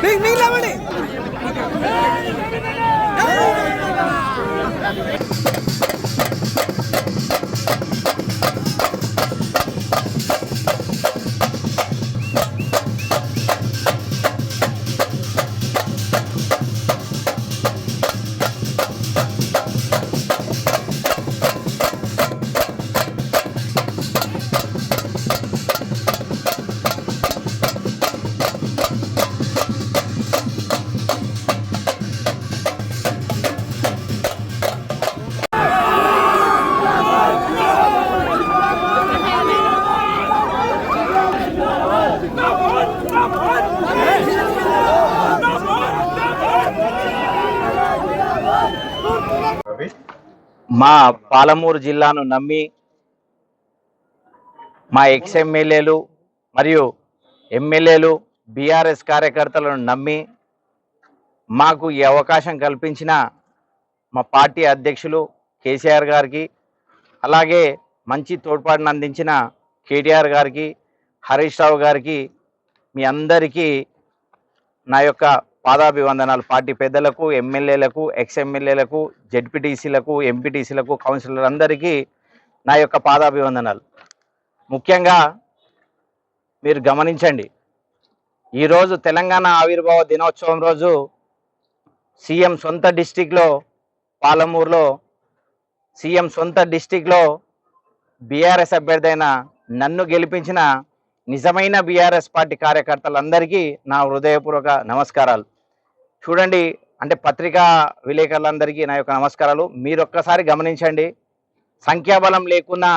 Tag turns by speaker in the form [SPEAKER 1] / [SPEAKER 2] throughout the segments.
[SPEAKER 1] Big, big, big, big. మీకు లేవండి
[SPEAKER 2] మా పాలమూరు జిల్లాను నమ్మి మా ఎక్స్ ఎమ్మెల్యేలు మరియు ఎమ్మెల్యేలు బీఆర్ఎస్ కార్యకర్తలను నమ్మి మాకు ఈ అవకాశం కల్పించిన మా పార్టీ అధ్యక్షులు కేసీఆర్ గారికి అలాగే మంచి తోడ్పాటును అందించిన కేటీఆర్ గారికి హరీష్ రావు గారికి మీ అందరికీ నా యొక్క పాదాభివందనాలు. పార్టీ పెద్దలకు ఎమ్మెల్యేలకు ఎక్స్ ఎమ్మెల్యేలకు జెడ్పీటీసీలకు ఎంపీటీసీలకు కౌన్సిలర్లందరికీ నా యొక్క పాదాభివందనాలు. ముఖ్యంగా మీరు గమనించండి ఈరోజు తెలంగాణ ఆవిర్భావ దినోత్సవం రోజు సీఎం సొంత డిస్టిక్లో పాలమూరులో సీఎం సొంత డిస్టిక్లో బీఆర్ఎస్ అభ్యర్థి అయిన నన్ను గెలిపించిన నిజమైన బీఆర్ఎస్ పార్టీ కార్యకర్తలందరికీ నా హృదయపూర్వక నమస్కారాలు. చూడండి అంటే పత్రికా విలేకరులందరికీ నా యొక్క నమస్కారాలు. మీరు ఒక్కసారి గమనించండి సంఖ్యాబలం లేకున్నా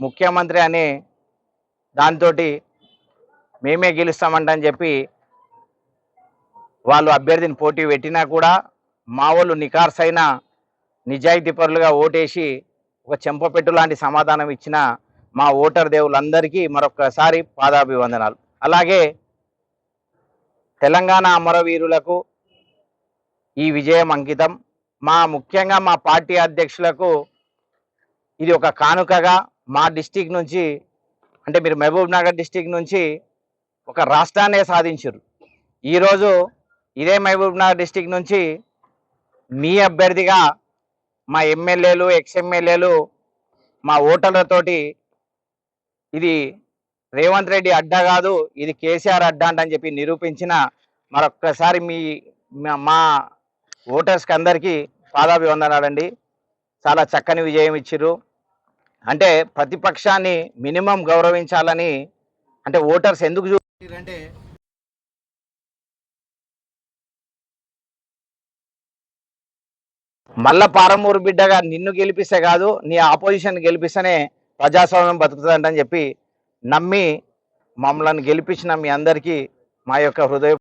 [SPEAKER 2] ముఖ్యమంత్రి అనే దాంతో మేమే గెలుస్తామంటని చెప్పి వాళ్ళు అభ్యర్థిని పోటీ పెట్టినా కూడా మా వాళ్ళు నికార్సైన నిజాయితీ పరులుగా ఓటేసి ఒక చెంపపెట్టు లాంటి సమాధానం ఇచ్చిన మా ఓటర్ దేవులందరికీ మరొకసారి పాదాభివందనాలు. అలాగే తెలంగాణ అమరవీరులకు ఈ విజయం అంకితం. మా ముఖ్యంగా మా పార్టీ అధ్యక్షులకు ఇది ఒక కానుకగా మా డిస్టిక్ నుంచి అంటే మీరు మహబూబ్ నగర్ డిస్టిక్ నుంచి ఒక రాష్ట్రాన్నే సాధించారు ఈరోజు ఇదే మహబూబ్ నగర్ డిస్టిక్ నుంచి మీ అభ్యర్థిగా మా ఎమ్మెల్యేలు ఎక్స్ ఎమ్మెల్యేలు మా ఓటర్లతోటి ఇది రేవంత్ రెడ్డి అడ్డా కాదు ఇది కేసీఆర్ అడ్డా అంటని చెప్పి నిరూపించిన మరొక్కసారి మీ మా- ఓటర్స్కి అందరికీ పాదాభివందనాలండి. చాలా చక్కని విజయం ఇచ్చిర్రు. అంటే ప్రతిపక్షాన్ని మినిమం గౌరవించాలని అంటే ఓటర్స్ ఎందుకు చూడంటే మళ్ళా పారమూరు బిడ్డగా నిన్ను గెలిపిస్తే కాదు నీ ఆపోజిషన్ గెలిపిస్తేనే ప్రజాస్వామ్యం బతుకుతుందంటని చెప్పి నమ్మి మమ్మల్ని గెలిపించిన మీ అందరికీ మా యొక్క హృదయ